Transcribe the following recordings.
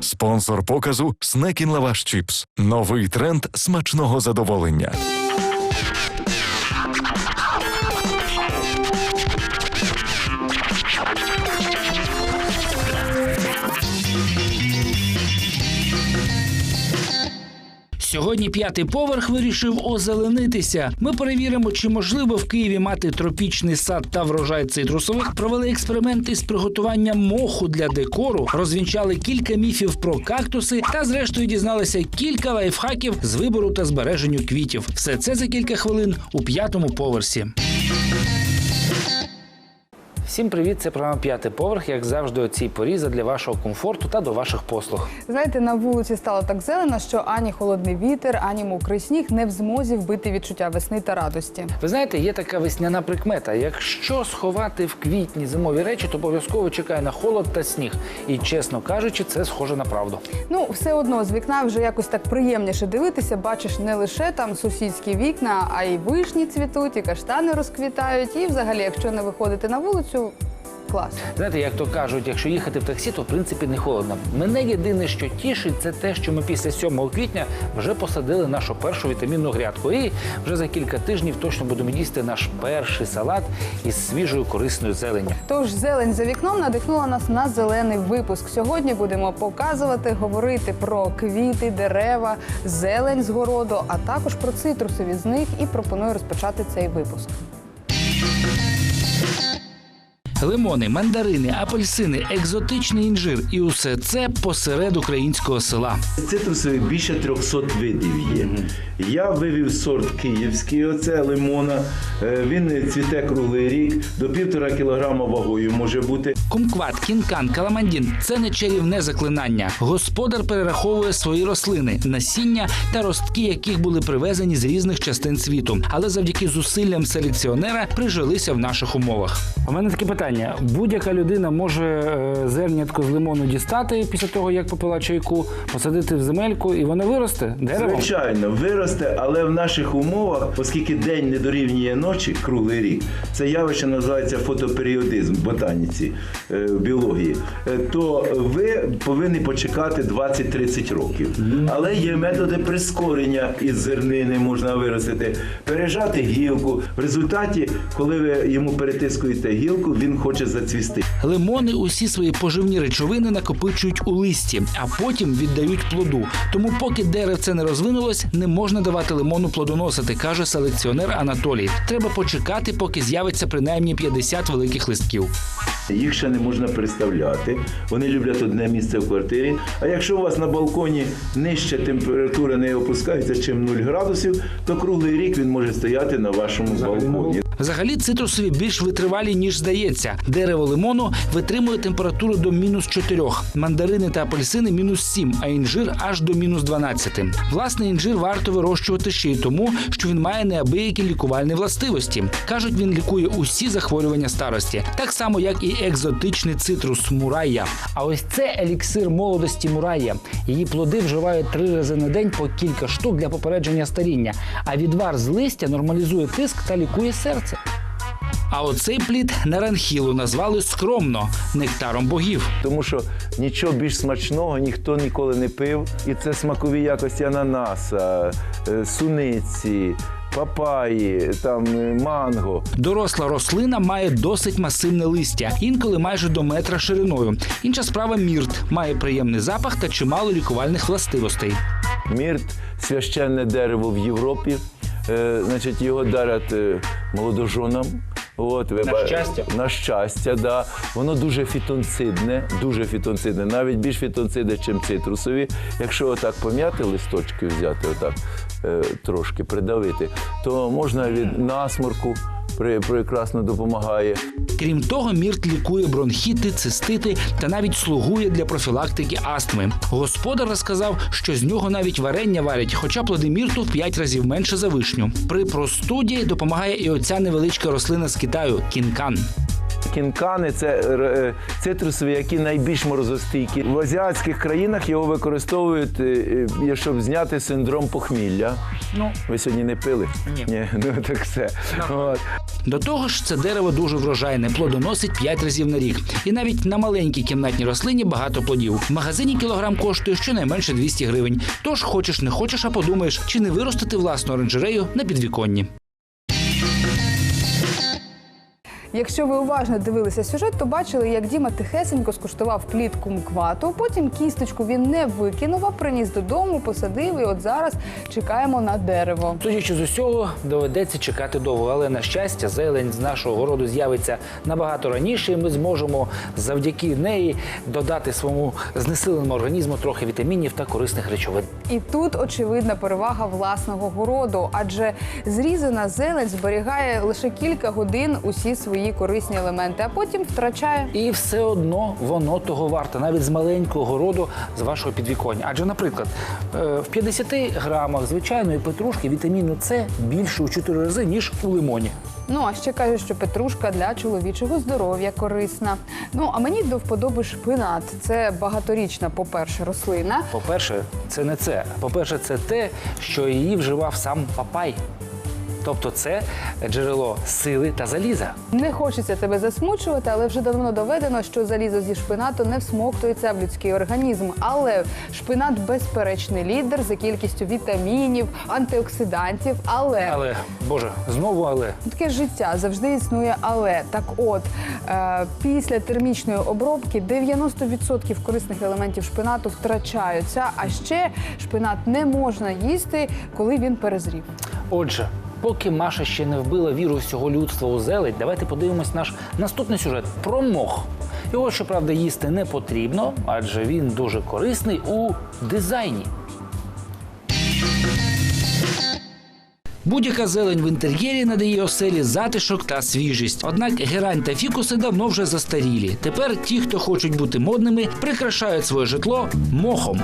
Спонсор показу Снекін Лаваш Чіпс. Новий тренд смачного задоволення. Сьогодні п'ятий поверх вирішив озеленитися. Ми перевіримо, чи можливо в Києві мати тропічний сад та врожай цитрусових. Провели експеримент із приготуванням моху для декору, розвінчали кілька міфів про кактуси та, зрештою, дізналися кілька лайфхаків з вибору та збереженню квітів. Все це за кілька хвилин у п'ятому поверсі. Всім привіт! Це програма п'ятий поверх, як завжди, у цій порі для вашого комфорту та до ваших послуг. Знаєте, на вулиці стало так зелено, що ані холодний вітер, ані мокрий сніг не в змозі вбити відчуття весни та радості. Ви знаєте, є така весняна прикмета. Якщо сховати в квітні зимові речі, то обов'язково чекає на холод та сніг. І чесно кажучи, це схоже на правду. Ну, все одно з вікна вже якось так приємніше дивитися. Бачиш не лише там сусідські вікна, а й вишні цвітуть, і каштани розквітають. І взагалі, якщо не виходити на вулицю, клас. Знаєте, як то кажуть, якщо їхати в таксі, то в принципі не холодно. Мене єдине, що тішить, це те, що ми після 7 квітня вже посадили нашу першу вітамінну грядку. І вже за кілька тижнів точно будемо їсти наш перший салат із свіжою корисною зеленню. Тож зелень за вікном надихнула нас на зелений випуск. Сьогодні будемо показувати, говорити про квіти, дерева, зелень з городу, а також про цитрусові з них і пропоную розпочати цей випуск. Лимони, мандарини, апельсини, екзотичний інжир і усе це посеред українського села. Цитрусових більше 300 видів є. Я вивів сорт київський, оце лимона. Е, Він цвіте круглий рік, до півтора кілограма вагою може бути. Кумкват, кінкан, каламандін це не чарівне заклинання. Господар перераховує свої рослини, насіння та ростки, яких були привезені з різних частин світу, але завдяки зусиллям селекціонера прижилися в наших умовах. У мене таке питання: будь-яка людина може е, зернятко з лимону дістати після того, як попила чайку, посадити в земельку, і воно виросте деревом. Звичайно, виросте, але в наших умовах, оскільки день не дорівнює ночі, круглий рік, це явище називається фотоперіодизм в ботаніці, е, в біології, е, то ви повинні почекати 20-30 років. Але є методи прискорення із зернини можна виростити, пережати гілку. В результаті, коли ви йому перетискуєте гілку, він хоче зацвісти. Лимони усі свої поживні речовини накопичують у листі, а потім віддають плоду. Тому, поки деревце не розвинулось, не можна давати лимону плодоносити, каже селекціонер Анатолій. Треба почекати, поки з'явиться принаймні 50 великих листків. Їх ще не можна представляти. Вони люблять одне місце в квартирі. А якщо у вас на балконі нижча температура не опускається, чим 0 градусів, то круглий рік він може стояти на вашому балконі. Взагалі, цитрусові більш витривалі, ніж здається. Дерево лимону витримує температуру до мінус 4, мандарини та апельсини мінус 7, а інжир аж до мінус 12. Власне, інжир варто вирощувати ще й тому, що він має неабиякі лікувальні властивості. Кажуть, він лікує усі захворювання старості, так само як і екзотичний цитрус мурая. А ось це еліксир молодості мурая. Її плоди вживають три рази на день по кілька штук для попередження старіння. А відвар з листя нормалізує тиск та лікує серце. А оцей плід наранхілу назвали скромно нектаром богів. Тому що нічого більш смачного ніхто ніколи не пив. І це смакові якості ананаса, е, суниці, папаї, там е, манго. Доросла рослина має досить масивне листя, інколи майже до метра шириною. Інша справа мірт має приємний запах та чимало лікувальних властивостей. Мірт священне дерево в Європі. Е, значить, його дарять е, молодожонам. От, ви На щастя? На щастя, да. Воно дуже фітонцидне, дуже фітонцидне, навіть більш фітонцидне, ніж цитрусові. Якщо отак пом'яти листочки, взяти отак е, трошки придавити, то можна від насморку прекрасно допомагає. Крім того, мірт лікує бронхіти, цистити та навіть слугує для профілактики астми. Господар розказав, що з нього навіть варення варять, хоча плоди мірту в 5 разів менше за вишню. При простуді допомагає і оця невеличка рослина з Китаю кінкан. Кінкани це е, цитрусові, які найбільш морозостійкі. В азіатських країнах його використовують, е, е, щоб зняти синдром похмілля. Ну, Ви сьогодні не пили? Ні. ну так все. От. До того ж, це дерево дуже врожайне, плодоносить 5 разів на рік. І навіть на маленькій кімнатній рослині багато плодів. В магазині кілограм коштує щонайменше 200 гривень. Тож хочеш не хочеш, а подумаєш, чи не виростити власну оранжерею на підвіконні. Якщо ви уважно дивилися сюжет, то бачили, як Діма тихесенько скуштував плітку мквату. Потім кісточку він не викинув, а приніс додому, посадив. І от зараз чекаємо на дерево. Судячи з усього, доведеться чекати довго, але на щастя, зелень з нашого городу з'явиться набагато раніше, і ми зможемо завдяки неї додати своєму знесиленому організму трохи вітамінів та корисних речовин. І тут очевидна перевага власного городу, адже зрізана зелень зберігає лише кілька годин усі свої корисні елементи, а потім втрачає. І все одно воно того варте, навіть з маленького городу з вашого підвіконня. Адже, наприклад, е, в 50 грамах звичайної петрушки вітаміну С більше у 4 рази, ніж у лимоні. Ну а ще кажуть, що петрушка для чоловічого здоров'я корисна. Ну а мені до вподоби шпинат. Це багаторічна, по-перше, рослина. По-перше, це не це. По-перше, це те, що її вживав сам папай. Тобто це джерело сили та заліза. Не хочеться тебе засмучувати, але вже давно доведено, що залізо зі шпинату не всмоктується в людський організм. Але шпинат безперечний лідер за кількістю вітамінів, антиоксидантів. Але, Але, Боже, знову але. таке життя завжди існує. Але так, от е, після термічної обробки 90% корисних елементів шпинату втрачаються. А ще шпинат не можна їсти, коли він перезрів. Отже, поки Маша ще не вбила віру всього людства у зелень, давайте подивимось наш наступний сюжет про мох. Його, щоправда, їсти не потрібно, адже він дуже корисний у дизайні. Будь-яка зелень в інтер'єрі надає оселі затишок та свіжість. Однак герань та фікуси давно вже застарілі. Тепер ті, хто хочуть бути модними, прикрашають своє житло мохом.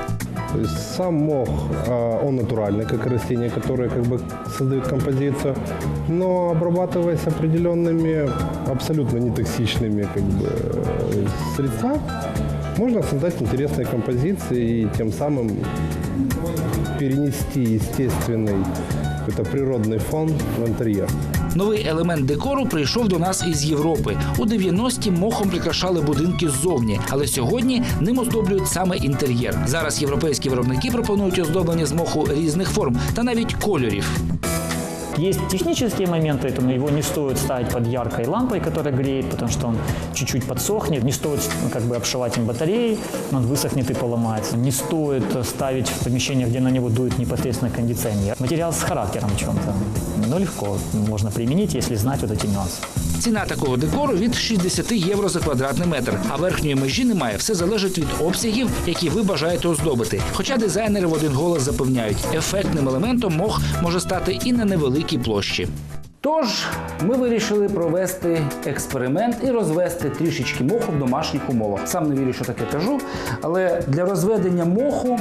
То есть сам мох, а, он натуральный, как растение, которое как бы создает композицию, но обрабатываясь определенными абсолютно нетоксичными как бы, э, средствами, можно создать интересные композиции и тем самым перенести естественный какой-то природный фон в інтер'єр. Новий елемент декору прийшов до нас із Європи. У 90-ті мохом прикрашали будинки ззовні, але сьогодні ним оздоблюють саме інтер'єр. Зараз європейські виробники пропонують оздоблення з моху різних форм та навіть кольорів. Есть технические моменты, это его не стоит ставить под яркой лампой, которая греет, потому что он чуть-чуть подсохнет. Не стоит ну, как бы обшивать им батареи, он высохнет и поломается. Не стоит ставить в помещение, где на него дует непосредственно кондиционер. Материал с характером чем-то. Но легко можно применить, если знать вот эти нюансы. Ціна такого декору від 60 євро за квадратний метр, а верхньої межі немає. Все залежить від обсягів, які ви бажаєте оздобити. Хоча дизайнери в один голос запевняють, ефектним елементом мох може стати і на невеликій площі. Тож ми вирішили провести експеримент і розвести трішечки моху в домашніх умовах. Сам не вірю, що таке кажу, але для розведення моху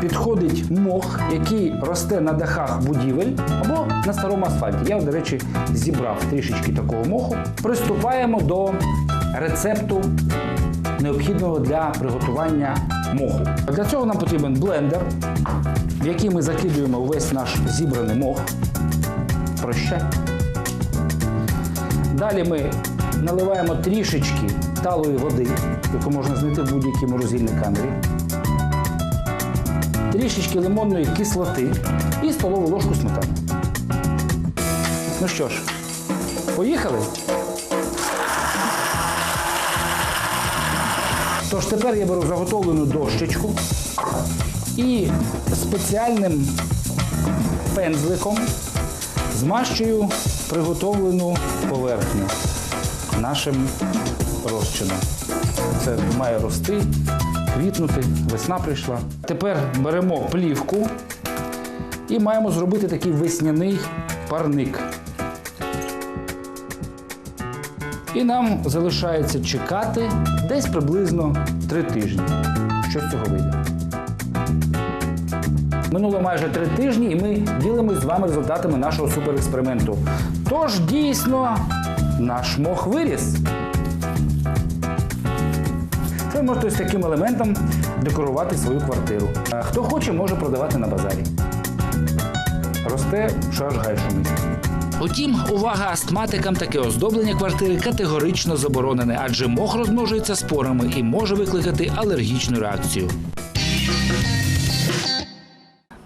підходить мох, який росте на дахах будівель або на старому асфальті. Я, до речі, зібрав трішечки такого моху. Приступаємо до рецепту необхідного для приготування моху. Для цього нам потрібен блендер, в який ми закидуємо весь наш зібраний мох. Прощай. Далі ми наливаємо трішечки талої води, яку можна знайти в будь-якій морозильній камері. Трішечки лимонної кислоти і столову ложку сметани. Ну що ж, поїхали? Тож тепер я беру заготовлену дощечку і спеціальним пензликом змащую приготовлену поверхню нашим розчином. Це має рости, квітнути, весна прийшла. Тепер беремо плівку і маємо зробити такий весняний парник. І нам залишається чекати десь приблизно три тижні. Що з цього вийде? Минуло майже три тижні, і ми ділимось з вами результатами нашого суперексперименту. Тож дійсно наш мох виріс. Можете ось таким елементом декорувати свою квартиру. А хто хоче, може продавати на базарі. Росте, що аж шумить. Утім, увага астматикам таке оздоблення квартири категорично заборонене, адже мох розмножується спорами і може викликати алергічну реакцію.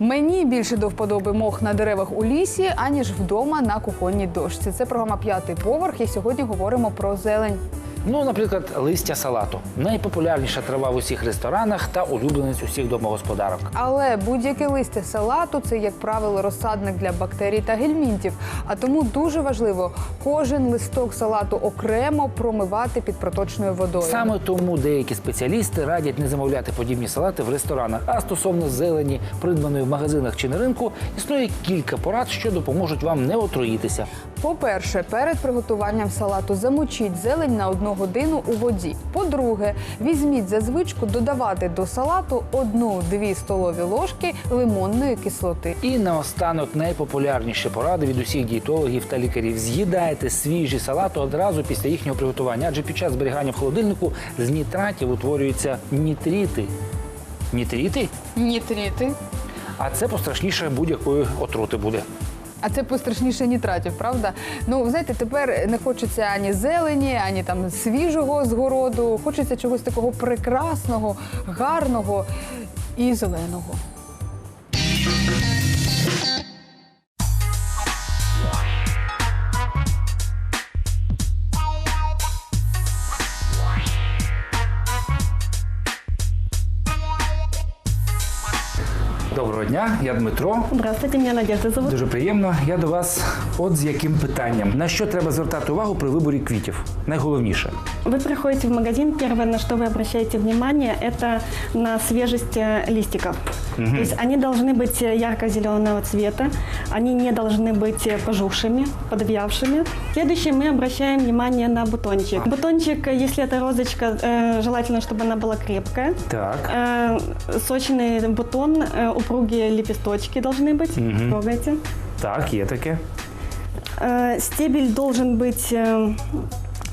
Мені більше до вподоби мох на деревах у лісі, аніж вдома на кухонній дошці. Це програма п'ятий поверх, і сьогодні говоримо про зелень. Ну, наприклад, листя салату найпопулярніша трава в усіх ресторанах та улюбленець усіх домогосподарок. Але будь-яке листя салату це, як правило, розсадник для бактерій та гельмінтів. А тому дуже важливо кожен листок салату окремо промивати під проточною водою. Саме тому деякі спеціалісти радять не замовляти подібні салати в ресторанах. А стосовно зелені, придбаної в магазинах чи на ринку, існує кілька порад, що допоможуть вам не отруїтися. По-перше, перед приготуванням салату замочіть зелень на одну годину у воді. По-друге, візьміть за звичку додавати до салату одну-дві столові ложки лимонної кислоти. І наостанок найпопулярніші поради від усіх дієтологів та лікарів. З'їдайте свіжі салати одразу після їхнього приготування, адже під час зберігання в холодильнику з нітратів утворюються нітрити. Нітрити? Нітрити. А це пострашніше будь-якої отрути буде. А це пострашніше нітратів, правда? Ну, знаєте, тепер не хочеться ані зелені, ані там свіжого з городу. Хочеться чогось такого прекрасного, гарного і зеленого. дня, я Дмитро. Здравствуйте, меня Надежда зовут. Дуже приємно. Я до вас от з яким питанням. На що треба звертати увагу при виборі квітів? Найголовніше. Вы приходите в магазин, первое, на что вы обращаете внимание, это на свежесть э, листиков. То есть они должны быть э, ярко-зеленого цвета, они не должны быть э, пожухшими, подвявшими. Следующее мы обращаем внимание на бутончик. Бутончик, э, если это розочка, э, желательно, чтобы она была крепкая. Так. Э, Сочный бутон, э, упругие лепесточки должны быть. Трогайте. Так, є таке. Э, Стебель должен быть э,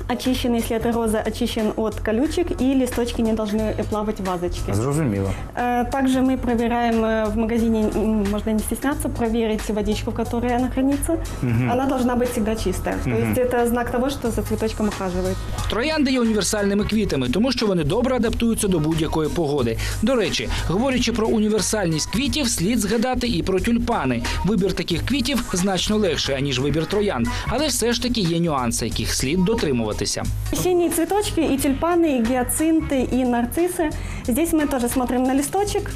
очищен, если это роза, очищен от колючек, и листочки не должны э, плавать в вазочке. Зрозуміло. Э, Также мы проверяем э, в магазине, м, можно не стесняться, проверить водичку, в которой она хранится. Она должна быть всегда чистая. То есть это знак того, что за цветочком ухаживают. Троянди є універсальними квітами, тому що вони добре адаптуються до будь-якої погоди. До речі, говорячи про універсальність квітів, слід згадати і про тюльпани. Вибір таких квітів значно легший, аніж вибір троянд. Але все ж таки є нюанси, яких слід дотримуватися. Осенние цветочки и тюльпаны, и гиацинты, и нарциссы. Здесь мы тоже смотрим на листочек.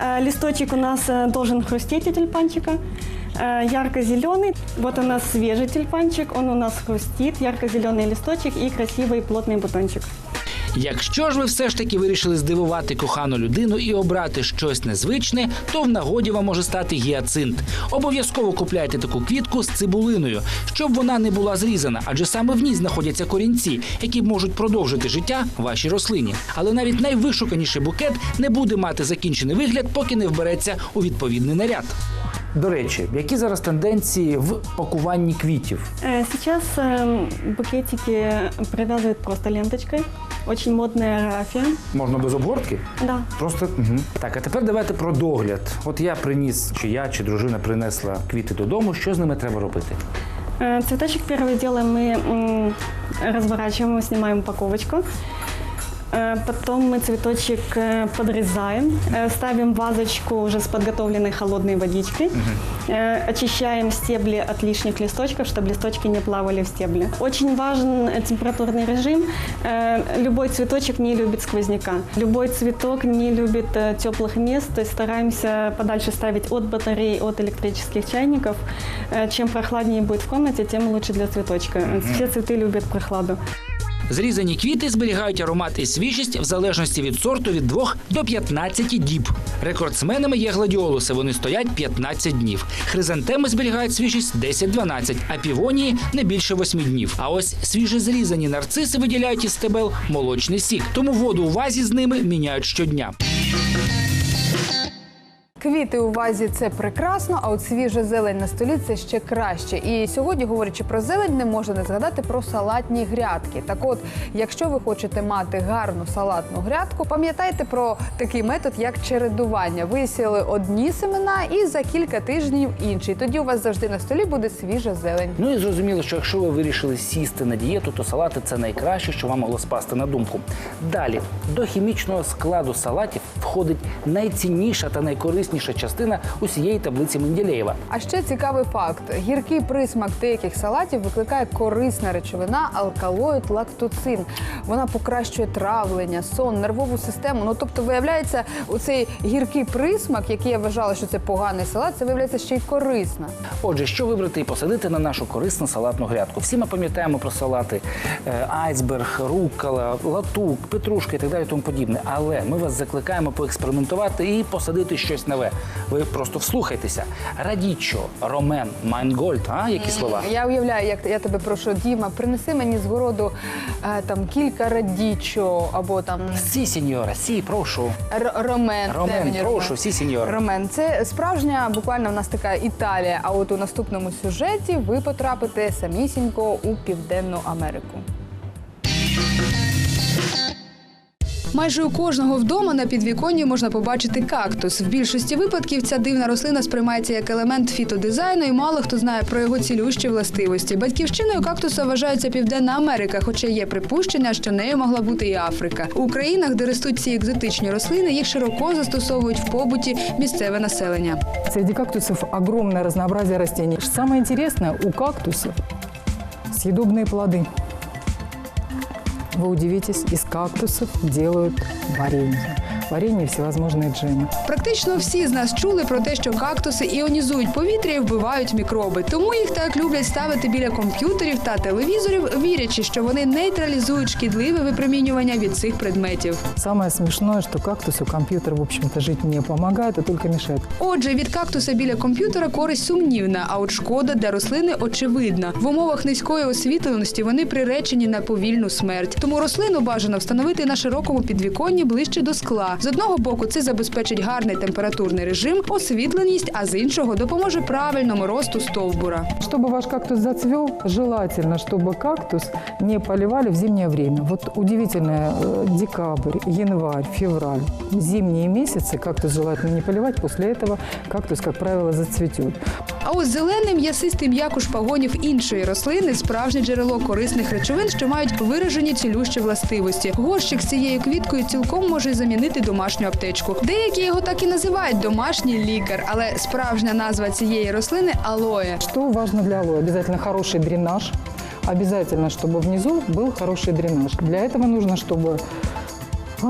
Э, Листочек у нас э, должен хрустеть у тюльпанчика. Э, Ярко-зеленый. Вот у нас свежий тюльпанчик, он у нас хрустит, ярко-зеленый листочек и красивый плотный бутончик. Якщо ж ви все ж таки вирішили здивувати кохану людину і обрати щось незвичне, то в нагоді вам може стати гіацинт. Обов'язково купляйте таку квітку з цибулиною, щоб вона не була зрізана, адже саме в ній знаходяться корінці, які можуть продовжити життя вашій рослині. Але навіть найвишуканіший букет не буде мати закінчений вигляд, поки не вбереться у відповідний наряд. До речі, які зараз тенденції в пакуванні квітів? Э, Сейчас э, букетики привязывают просто ленточкой. Очень модная рафия. Можна без обгортки? Да. Просто угу. так. А тепер давайте про догляд. От я приніс, чи я, чи дружина принесла квіти додому. Що з ними треба робити? Э, Цветочек первое дело мы м, разворачиваем, снимаем упаковочку. Э, Потом мы цветочек э, подрезаем, э, ставим в вазочку уже с подготовленной холодной водичкой, Э, очищаем стебли от лишних листочков, чтобы листочки не плавали в стебле. Очень важен э, температурный режим. Э, Любой цветочек не любит сквозняка. Любой цветок не любит э, теплых мест, то есть стараемся подальше ставить от батарей, от электрических чайников. Э, Чем прохладнее будет в комнате, тем лучше для цветочка. Все цветы любят прохладу. Зрізані квіти зберігають аромат і свіжість в залежності від сорту від 2 до 15 діб. Рекордсменами є гладіолуси. Вони стоять 15 днів. Хризантеми зберігають свіжість 10-12, а півонії не більше 8 днів. А ось свіжезрізані нарциси виділяють із стебел молочний сік. Тому воду у вазі з ними міняють щодня. Квіти у вазі це прекрасно, а от свіжа зелень на столі це ще краще. І сьогодні, говорячи про зелень, не можна не згадати про салатні грядки. Так от, якщо ви хочете мати гарну салатну грядку, пам'ятайте про такий метод, як чередування. Висіяли одні семена і за кілька тижнів інші. Тоді у вас завжди на столі буде свіжа зелень. Ну і зрозуміло, що якщо ви вирішили сісти на дієту, то салати це найкраще, що вам могло спасти на думку. Далі до хімічного складу салатів входить найцінніша та найкорисніша частина усієї таблиці Менделєєва. А ще цікавий факт: гіркий присмак деяких салатів викликає корисна речовина алкалоїд лактоцин. Вона покращує травлення, сон, нервову систему. Ну тобто, виявляється, оцей гіркий присмак, який я вважала, що це поганий салат, це виявляється ще й корисна. Отже, що вибрати і посадити на нашу корисну салатну грядку? Всі ми пам'ятаємо про салати е, айсберг, руккола, латук, петрушка і так далі, тому подібне. Але ми вас закликаємо поекспериментувати і посадити щось нове. Ви просто вслухайтеся. Радічо, ромен, майнгольд, а які слова? Я уявляю, як я тебе прошу, Діма, принеси мені з городу е, там кілька радічо або там Сі, сеньора, сі, прошу. р- ромен. Ромен, мені прошу, сі, сеньора. Ромен, це справжня, буквально в нас така Італія. А от у наступному сюжеті ви потрапите самісінько у Південну Америку. Майже у кожного вдома на підвіконні можна побачити кактус. В більшості випадків ця дивна рослина сприймається як елемент фітодизайну, і мало хто знає про його цілющі властивості. Батьківщиною кактуса вважається Південна Америка, хоча є припущення, що нею могла бути і Африка. У країнах, де ростуть ці екзотичні рослини, їх широко застосовують в побуті місцеве населення. Среди кактусов огромное разнообразие растений. Самое интересное, у кактусов съедобные плоды. Вы удивитесь, из кактусов делают варенье. Варенье и всевозможные джемы. Практично всі з нас чули про те, що кактуси іонізують повітря і вбивають мікроби. Тому їх так люблять ставити біля комп'ютерів та телевізорів, вірячи, що вони нейтралізують шкідливе випромінювання від цих предметів. Самое смешное, что кактусу компьютер, в общем-то, жить не помогает, а только мешает. Отже, від кактуса біля комп'ютера користь сумнівна, а от шкода для рослини очевидна. В умовах низької освітленості вони приречені на повільну смерть. Тому рослину бажано встановити на широкому підвіконні ближче до скла. З одного боку, це забезпечить гарний температурний режим, освітленість, а з іншого допоможе правильному росту стовбура. Чтобы ваш кактус зацвел, желательно, чтобы кактус не поливали в зимнее время. Вот удивительно, э, декабрь, январь, февраль, зимние месяцы кактус желательно не поливать. После этого кактус, как правило, зацветет. А ось зелений м'ясистий м'якуш пагонів іншої рослини справжнє джерело корисних речовин, що мають виражені цілющі властивості. Горщик з цією квіткою цілком може замінити домашню аптечку. Деякі його так і називають домашній лікар, але справжня назва цієї рослини алоє. Что важно для алоэ? Обязательно хороший дренаж. Обязательно, чтобы внизу был хороший дренаж. Для этого нужно, чтобы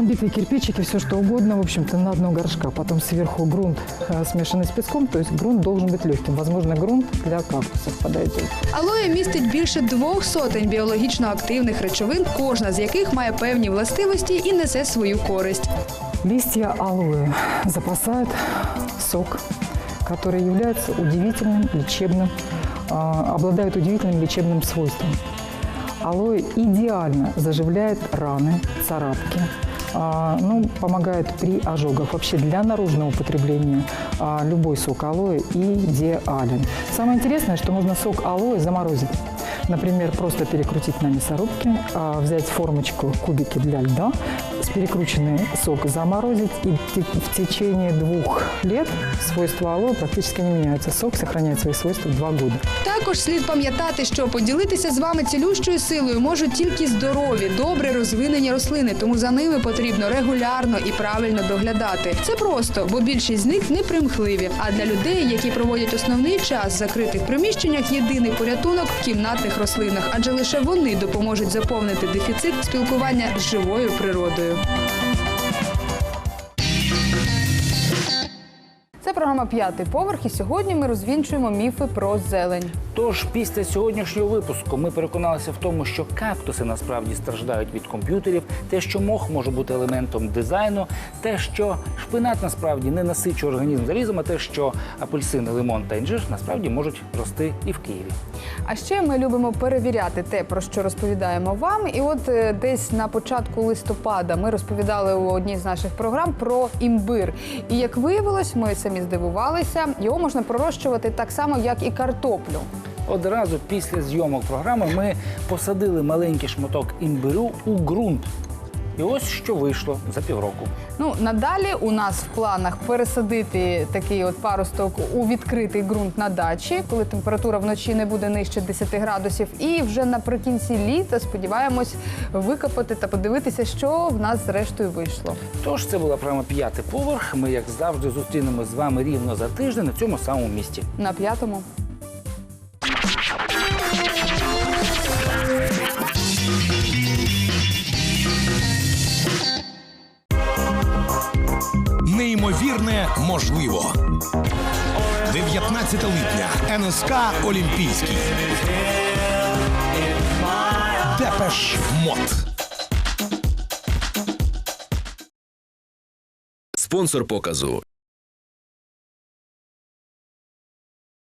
битые кирпичики, все что угодно, в общем-то, на дно горшка. Потом сверху грунт э, смешанный с песком, то есть грунт должен быть легким. Возможно, грунт для кактусов подойдет. Алоє містить більше двох сотень біологічно активних речовин, кожна з яких має певні властивості і несе свою користь. Листья алоэ запасают сок, который является удивительным лечебным, а, обладает удивительным лечебным свойством. Алоэ идеально заживляет раны, царапки, а, ну, помогает при ожогах. Вообще для наружного употребления а, любой сок алоэ идеален. Самое интересное, что можно сок алоэ заморозить. Например, просто перекрутить на мясорубке, взять формочку, кубики для льда, перекрученный сок заморозить, и в течение двух лет свойства алоэ практически не меняются. Сок сохраняет свои свойства два года. Також слід пам'ятати, що поділитися з вами цілющою силою можуть тільки здорові, добре розвинені рослини, тому за ними потрібно регулярно і правильно доглядати. Це просто, бо більшість з них непримхливі. А для людей, які проводять основний час в закритих приміщеннях, єдиний порятунок в кімнатних рослинах, адже лише вони допоможуть заповнити дефіцит спілкування з живою природою. Програма П'ятий поверх. І сьогодні ми розвінчуємо міфи про зелень. Тож після сьогоднішнього випуску ми переконалися в тому, що кактуси насправді страждають від комп'ютерів, те, що мох може бути елементом дизайну, те, що шпинат насправді не насичує організм залізом, а те, що апельсини, лимон та інжир насправді можуть рости і в Києві. А ще ми любимо перевіряти те, про що розповідаємо вам. І от е, десь на початку листопада ми розповідали у одній з наших програм про імбир. І як виявилось, ми самі самі здивувалися. Його можна пророщувати так само, як і картоплю. Одразу після зйомок програми ми посадили маленький шматок імбирю у ґрунт. І ось що вийшло за півроку. Ну надалі у нас в планах пересадити такий от паросток у відкритий ґрунт на дачі, коли температура вночі не буде нижче 10 градусів. І вже наприкінці літа сподіваємось викопати та подивитися, що в нас зрештою вийшло. Тож це була програма п'ятий поверх. Ми, як завжди, зустрінемось з вами рівно за тиждень на цьому самому місці. На п'ятому. Можливо. 19 липня НСК Олімпійський. Депеш Мод. Спонсор показу